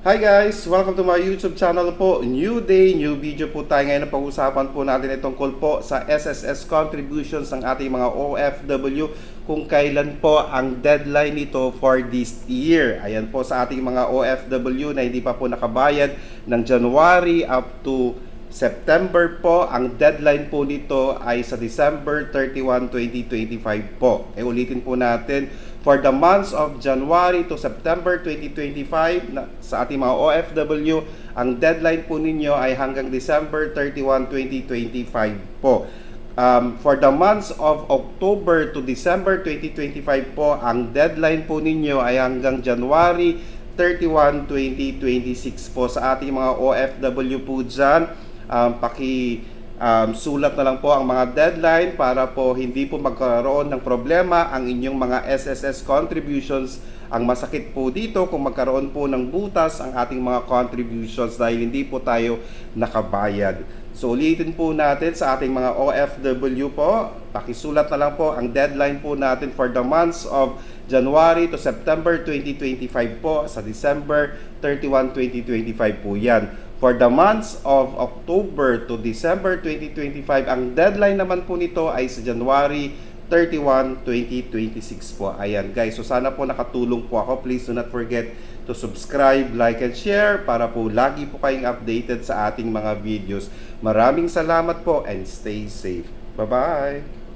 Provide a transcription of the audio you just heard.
Hi guys! Welcome to my YouTube channel po. New day, new video po tayo ngayon. Pag-usapan po natin itong call po sa SSS contributions ng ating mga OFW kung kailan po ang deadline nito for this year. Ayan po sa ating mga OFW na hindi pa po nakabayad ng January up to September po, ang deadline po nito ay sa December 31, 2025 po. E ulitin po natin, for the months of January to September 2025 na, sa ating mga OFW, ang deadline po ninyo ay hanggang December 31, 2025 po. Um, for the months of October to December 2025 po, ang deadline po ninyo ay hanggang January 31, 2026 po sa ating mga OFW po dyan. Um, paki um, sulat na lang po ang mga deadline para po hindi po magkaroon ng problema ang inyong mga SSS contributions. Ang masakit po dito kung magkaroon po ng butas ang ating mga contributions dahil hindi po tayo nakabayad. So ulitin po natin sa ating mga OFW po, pakisulat na lang po ang deadline po natin for the months of January to September 2025 po sa December 31, 2025 po yan. For the months of October to December 2025, ang deadline naman po nito ay sa January 31, 2026 po. Ayan guys, so sana po nakatulong po ako. Please do not forget to subscribe, like, and share para po lagi po kayong updated sa ating mga videos. Maraming salamat po and stay safe. Bye-bye!